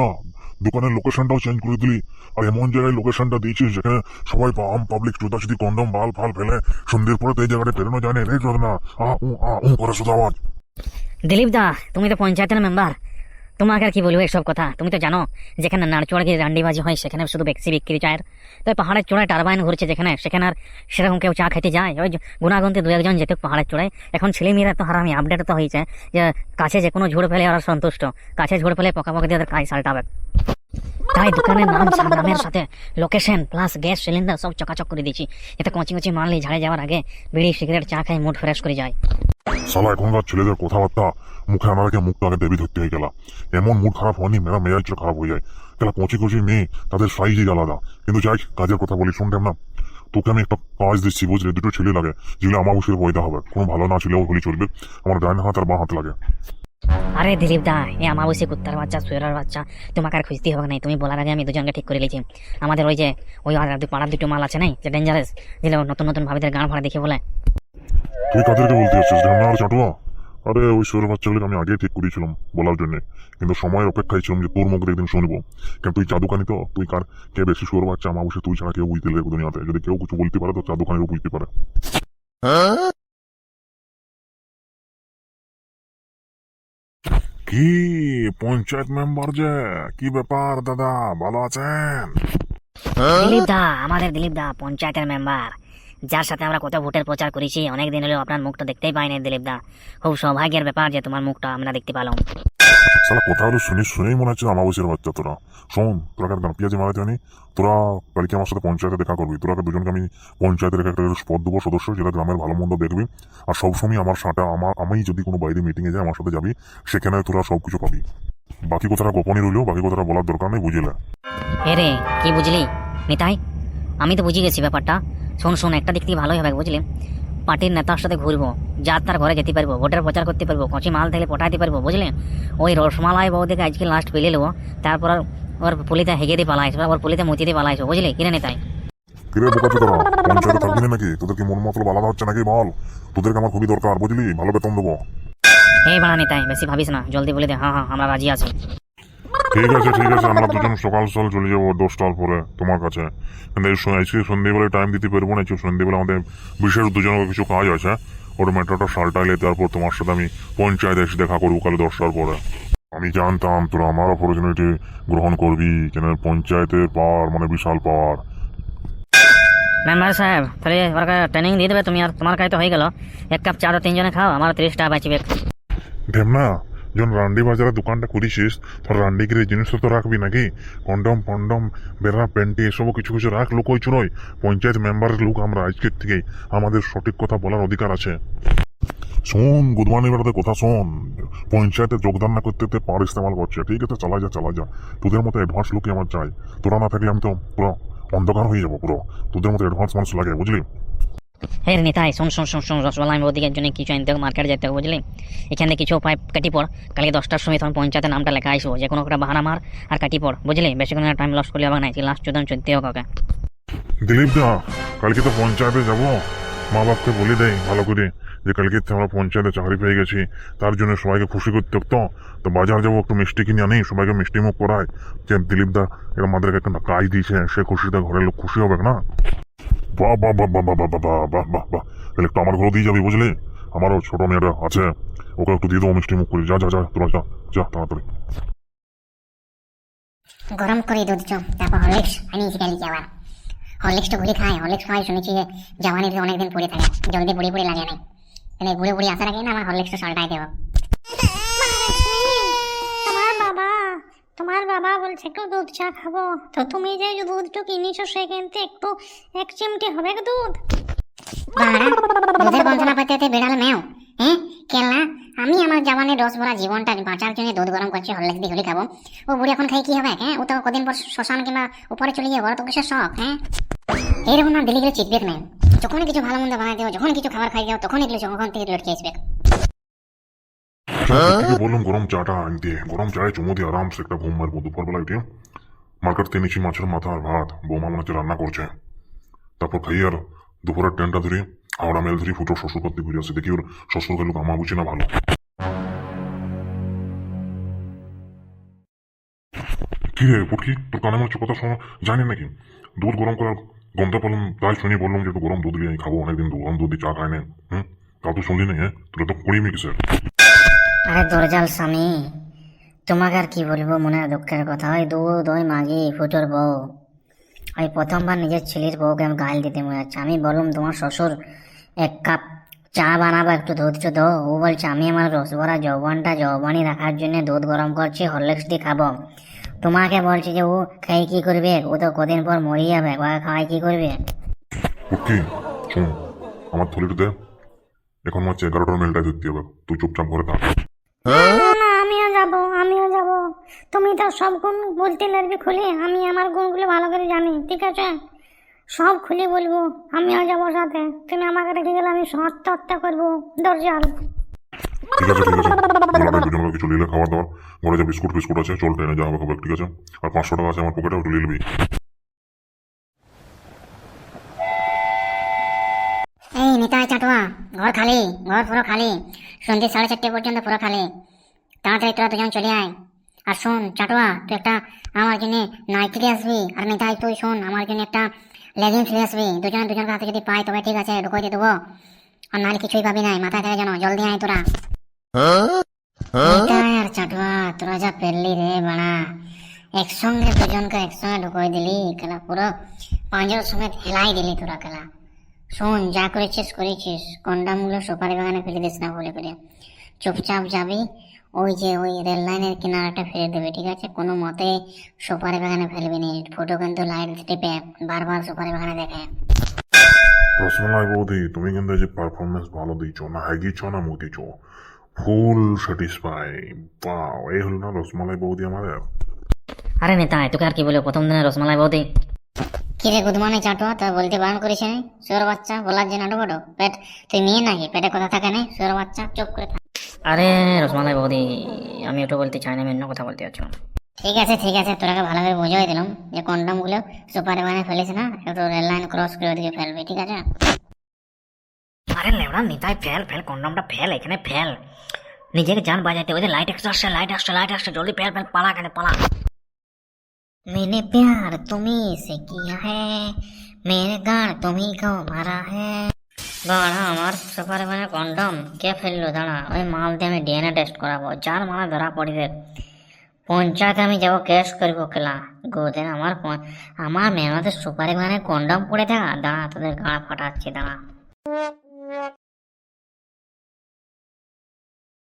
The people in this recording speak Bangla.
না দোকানের লোকেশনটাও চেঞ্জ করে দিলি। আর এমন জায়গায় লোকেশনটা দিয়েছিস যেখানে সবাই আম পাবলিক চোদাচুদি কন্ডম বাল ফাল ফেলে। সন্ধ্যের পরে তো এই জায়গাটা বেরোনো যায় না রে না আ উ আ উ করে শুধু আওয়াজ। দিলীপ দা তুমি তো পঞ্চায়েতের মেম্বার তোমাকে আর কি বলব এসব কথা? তুমি তো জানো, যেখানে নাড়চড়া গিয়ে রান্ডিবাজি হয়, সেখানে শুধু ব্যক্তি বিক্রি চায়ের। তো পাহাড়ের চূড়ায় টারবাইন ঘুরছে যেখানে, সেখানে আর সেরকম কেউ চা খেতে যায়? ওই গুণাগন্তি দু একজন যেতে পাহাড়ের চূড়ায়। এখন ছেলেমেয়েরা তো হারামি আপডেট তো হয়েছে যে কাছে যে কোনো ঝুড় ফেলে ওরা সন্তুষ্ট। কাছে ঝুড় ফেলে পকাপকি দিয়ে ওদের কাজ সালটাবে। তাই দোকানের নাম নামের সাথে লোকেশন প্লাস গ্যাস সিলিন্ডার সব চকাচক করে দিয়েছি। এতে কচি কচি মারলে ঝাড়ে যাওয়ার আগে বিড়ি, সিগারেট, চা খাই মুড ফ্রেশ করে যায়। শালা এখনকার ছেলেদের কথাবার্তা মুখে আনার আগে মুখটা আগে দেবী ধরতে হয়ে গেলা। এমন মুড খারাপ হয়নি মেরা মেজাজটা খারাপ হয়ে যায়। গেলা কচি কচি মেয়ে, তাদের সাইজই আলাদা। কিন্তু যাই কাজের কথা বলি শুনতাম না তোকে আমি একটা কাজ দিচ্ছি, বুঝলি? দুটো ছেলে লাগে। যেগুলো আমার বসে বইতে হবে। কোনো ভালো না ছেলেও হলে চলবে। আমার ডাইন হাত আর বাঁ হাত লাগে। আরে দিলীপ দা এই আমাবস্যা কুত্তার বাচ্চা, সুয়েরার বাচ্চা। তোমাকে আর খুঁজতে হবে নাই তুমি বলার আগে আমি দুজনকে ঠিক করে নিয়েছি। আমাদের ওই যে, ওই পাড়ার দুটো মাল আছে নাই, যে ডেঞ্জারাস যেগুলো নতুন নতুন ভাবিদের গান ভাড়া দেখে বলে। তুই কাদেরকে বলতে আসছিস ঢেমনা আর চাটুয়া আরে, ওই সৌর বাচ্চাগুলোকে আমি আগে ঠিক করেছিলাম বলার জন্য। কিন্তু সময়ের অপেক্ষায় ছিলাম যে তোর মুখ একদিন শুনব। কেন তুই চা দোকানি তো? তুই কার? কে বেশি সৌর বাচ্চা আমার বসে তুই ছাড়া কেউ বুঝতে লেগে দুনিয়াতে। যদি কেউ কিছু বলতে পারে, তো চা দোকানেরও বুঝতে পারে। কি? পঞ্চায়েত মেম্বার যে? কি ব্যাপার, দাদা? ভালো আছেন? দিলীপ দা, আমাদের দিলীপ দা, পঞ্চায়েতের মেম্বার। যার সাথে আমরা কত ভোটের প্রচার করেছি অনেক দিন হলেও আপনার মুখটা দেখতেই পাই না দিলীপ দা খুব সৌভাগ্যের ব্যাপার যে তোমার মুখটা আমরা দেখতে পেলাম। সালা কথা হলো শুনি শুনেই মনে হচ্ছে আমাবস্যার বাচ্চা তোরা। শোন তোরা কেন পেঁয়াজি মারাতে জানি? তোরা কালকে আমার সাথে পঞ্চায়েতে দেখা করবি। তোরা দুজনকে আমি পঞ্চায়েতের একটা পদ দেবো সদস্য যেটা গ্রামের ভালো মন্দ দেখবি। আর সবসময় আমার সাঁটা আমার আমি যদি কোনো বাইরে মিটিংয়ে যাই আমার সাথে যাবি সেখানে তোরা সব কিছু পাবি। বাকি কথাটা গোপনই রইলেও বাকি কথাটা বলার দরকার নেই বুঝলে। এ রে কি বুঝলি? নিতাই? আমি তো বুঝে গেছি ব্যাপারটা। শোন শোন একটা দিক থেকে ভালোই হবে বুঝলি? পার্টির নেতার সাথে ঘুরবো যার তার ঘরে যেতে পারব ভোটের প্রচার করতে পারব কচি মাল থেকে পটাইতে পারব বুঝলি? ওই রসমালাই বৌদিকে আজকে লাস্ট পেলে নেব তারপর ওর পুলিতে হেগে দিয়ে পালাইছো ওর পুলিতে মুচি দিয়ে পালাইছো বুঝলি? কিনে নিতাই? কিরে বোকা তোরা পঞ্চায়েতে থাকবি না নাকি? তোদের কি মন মতলব আলাদা হচ্ছে নাকি বল? তোদেরকে আমার খুবই দরকার বুঝলি? ভালো বেতন দেবো। এই বাড়া নিতাই বেশি ভাবিস না জলদি বলে দে হ্যাঁ হ্যাঁ আমরা রাজি আছি। ঠিক আছে ঠিক আছে আমরা দুজন সকাল সকাল চলে যাব দশটার পরে তোমার কাছে। কিন্তু আজকে সন্ধ্যেবেলায় টাইম দিতে পারব না আজকে সন্ধ্যেবেলা আমাদের বিশেষ দুজনের কিছু কাজ আছে। ওর ম্যাটারটা সালটাইলে তারপর তোমার সাথে আমি পঞ্চায়েতে এসে দেখা করব কালে দশটার পরে। আমি জানতাম তোরা আমার অপরচুনিটি গ্রহণ করবি কেন পঞ্চায়েতের পাওয়ার মানে বিশাল পাওয়ার মেম্বার সাহেব তাহলে ওরা ট্রেনিং দিয়ে দেবে তুমি আর তোমার কাছে তো হয়ে গেল। এক কাপ চা তো তিনজনে খাও আমার তিরিশ টাকা বাঁচবে। ঢেমনা যখন রান্ডি বাজারে দোকানটা করেছিস তোর রান্ডিগিরি জিনিস তো রাখবি নাকি কন্ডম ফন্ডম বেড়া প্যান্টি এসবও কিছু কিছু রাখ লোক ওই চুনোই পঞ্চায়েত মেম্বারের লোক আমরা আজকের থেকেই আমাদের সঠিক কথা বলার অধিকার আছে শোন গুদমানি বেড়াতে কথা শোন পঞ্চায়েতে যোগদান না করতে তে পাওয়ার ইস্তেমাল করছে ঠিক আছে চালা যা চালা যা তোদের মতো অ্যাডভান্স লোকই আমার চাই তোরা না থাকলে আমি তো পুরো অন্ধকার হয়ে যাব পুরো তোদের মতো অ্যাডভান্স মানুষ লাগে বুঝলি হে নিতাই শোন শোন শোন শোন, রসগোল্লা আমি ওদিকের জন্য কিছু আনতে হবে মার্কেট যেতে হবে বুঝলি? এখানে কিছু পাইপ কাটি পড়, কালকে দশটার সময় তখন পঞ্চায়েতের নামটা লেখা আসব যে কোনো একটা বাহানা মার আর কাটি পড়, বুঝলি? বেশিক্ষণ টাইম লস করলে হবে না লাস্ট চোদ্দ চলতে হবে কাকে দিলীপ দা, কালকে তো পঞ্চায়েতে যাব। মা বাপকে বলে দেয় ভালো করে যে কালকে আমরা পঞ্চায়েতে চাকরি পেয়ে গেছি তার জন্য সবাইকে খুশি করতে তো তো বাজার যাব একটু মিষ্টি কিনে আনি সবাইকে মিষ্টি মুখ করায় যে দিলীপ দা এরা আমাদেরকে একটা কাজ দিয়েছে সে খুশিতে ঘরের লোক খুশি হবে না বাহ বাহ বাহ বাহ বাহ বাহ বাহ বাহ বাহ বাহ বাহ তাহলে একটু আমার ঘরেও দিয়ে যাবি বুঝলি আমারও ছোট মেয়েটা আছে ওকে একটু দিয়ে দেবো মিষ্টি মুখ করে যা যা যা তোরা যা যা তাড়াতাড়ি গরম করে দুধ চো তারপর হরলিক্স আনিয়েছি কালকে আবার হরলিক্সটা ঘুরে খায় হরলিক্স খাওয়াই শুনেছি যে জওয়ানিতে অনেকদিন পড়ে থাকে জলদি বুড়ি বুড়ি লাগে নাই। তাহলে বুড়ি বুড়ি আসার আগে না আমার হরলিক্সটা সল্টাই দেবো। তোমার বাবা তোমার বাবা বলছে একটু দুধ চা খাব। তো তুমি যে দুধটা কিনেছো সেখান থেকে একটু এক চিমটি হবে দুধ। বাড়া দুধের বঞ্চনা পেতে বেড়াল মেও হ্যাঁ? কেলা আমি আমার জওয়ানের রস ভরা জীবনটা বাঁচার জন্য দুধ গরম করছি হরলিক্স দিয়ে হলি খাব। ও বুড়ি এখন খাই কি হবে হ্যাঁ? ও তো কদিন পর শ্মশান কিংবা উপরে চলে যাব ওরা তো কিসের শখ হ্যাঁ? এইরকম না দিলে গেলে চিটবেক যখন কিছু ভালো মন্দ বানাই দেবো যখন কিছু খাবার খাই যাও তখন এগুলো যখন থেকে লটকে আসবে। বললাম? গরম চাটা আনতে গরম চায়ে চুমু দিয়ে আরামসে একটা ঘুম মারবো দুপুরবেলা উঠে মার্কেট থেকে নিচ্ছি মাছের মাথা আর ভাত, বৌমা মনে হচ্ছে রান্না করছে। তারপর খাই আর দুপুরের ট্রেনটা ধরি, হাওড়া মেল ধরি ফুটোর করতে ঘুরে আসে। দেখি ওর শ্বশুর গেলুক আমা বুঝি না ভালো। কি রে পুটকি, তোর কানে মনে হচ্ছে কথা শোনা জানি নাকি? দুধ গরম করার গন্ধ পেলাম তাই শুনি বললাম যে একটু গরম দুধ নিয়ে খাব অনেকদিন গরম দুধ চা খাই না হুম তাও তো শুনলি না তোরা তো করিনি কিসের আরে দরজাল স্বামী তোমাকে আর কি বলব মনে হয় দুঃখের কথা ওই দুধ ওই মাগি ফুটোর বউ ওই প্রথমবার নিজের ছেলের বউকে আমি গাল দিতে মনে হচ্ছে আমি বললাম তোমার শ্বশুর এক কাপ চা বানাবো একটু দুধ চো দো ও বলছে আমি আমার রসভরা যৌবনটা যৌবনই রাখার জন্য দুধ গরম করছি হরলিক্স দিয়ে খাব তোমাকে বলছে যে ও খাই কি করবে? ও তো কদিন পর মরে যাবে। ওকে খাওয়াই কি করবে? পুটকি শোন আমার থলিটা দে এখন হচ্ছে এগারোটার মেলটাই ধরতে হবে তুই চুপচাপ করে থাক। আমিও যাব আমিও যাব। তুমি তো সব গুণ বলতে লাগবে খুলে। আমি আমার গুণগুলো ভালো করে জানি ঠিক আছে? সব খুলে বলব আমিও যাব সাথে। তুমি আমাকে রেখে গেলে আমি আত্মহত্যা করব। দরজাল ঠিক আছে ঠিক আছে। দুজন কিছু নিলে খাবার দাবার। ঘরে যা বিস্কুট ফিস্কুট আছে চল ট্রেনে যাওয়া হবে ঠিক আছে? আর পাঁচশো টাকা আছে আমার পকেটে একটু নিয়ে এই নিতাই চাটুয়া ঘর খালি ঘর পুরো খালি। সন্ধ্যে সাড়ে চারটে পর্যন্ত পুরো খালি। তাড়াতাড়ি তোরা দুজন চলে আয়। আর শোন চাটুয়া তুই একটা আমার জন্য নাইটি দিয়ে আসবি আর নিতাই তুই শোন আমার জন্য একটা লেগিংস নিয়ে আসবি। দুজনে দুজনের হাতে যদি পাই তবে ঠিক আছে ঢুকোই দিয়ে দেবো। আর নাহলে কিছুই পাবি নাই মাথায় থাকে জানো জলদি আয় তোরা। আর তোরা পেরলি রে বাড়া একসঙ্গে দুজনকে একসঙ্গে ঢুকোই দিলি খেলা পুরো পাঁচের সঙ্গে হেলাই দিলি তোরা খেলা শোন যা করেছিস করেছিস কন্ডামগুলো সুপারি বাগানে ফেলে দিস না বলে করে চুপচাপ যাবি ওই যে ওই রেল লাইনের কিনারাটা ফেলে দেবে ঠিক আছে কোনো মতে সুপারি বাগানে ফেলবি নি ফটো কিন্তু লাইট টিপে বারবার সুপারি বাগানে দেখে রসমালাই বৌদি তুমি কিন্তু যে পারফরমেন্স ভালো দিচ্ছ না হাগিছ না মুদিছ ফুল স্যাটিসফাই বাও এই হলো না রসমালাই বৌদি আমাদের? আরে নেতাই তোকে আর কি বলব? প্রথম দিনে রসমালাই বৌদি। কি রে গুদমানে চাটুয়া তোর বলতে বারণ করিস নাই সুর বাচ্চা বলার যে নাটু বটো পেট তুই মেয়ে নাকি? পেটে কথা থাকে নাই সুর বাচ্চা চুপ করে থাক। আরে রসমালাই বৌদি আমি ওটা বলতে চাই না আমি অন্য কথা বলতে যাচ্ছিলাম ঠিক আছে ঠিক আছে তোরাকে ভালোভাবে বুঝিয়ে দিলাম যে কন্ডামগুলো সুপারি বাগানে ফেলিস না একটু রেল লাইন ক্রস করে ওদিকে ফেলবি ঠিক আছে? আরে লেবড়া নিতাই ফেল ফেল, কন্ডমটা ফেল, এখানে ফেল। নিজেকে যান বাজাতে ওদের লাইট এক্সট্রা আসছে লাইট আসছে লাইট আসছে, জলদি ফেল ফেল, পালা এখানে, পালা। মেনে প্যার, তুমি সে কি হে? মেরে গান, তুমি কো মারা হে? দাঁড়া, আমার সুপার মানে কন্ডম, কে ফেলল? দাঁড়া, ওই মাল দিয়ে আমি ডিএনএ টেস্ট করাবো, যার মালা ধরা পড়বে। পঞ্চায়েতে আমি যাব কেস করব খেলা। গোদিন, আমার আমার মেহনতের সুপারি মানে কন্ডম পড়ে থাকা। দাঁড়া, তোদের গাঁড় ফাটাচ্ছি, দাঁড়া।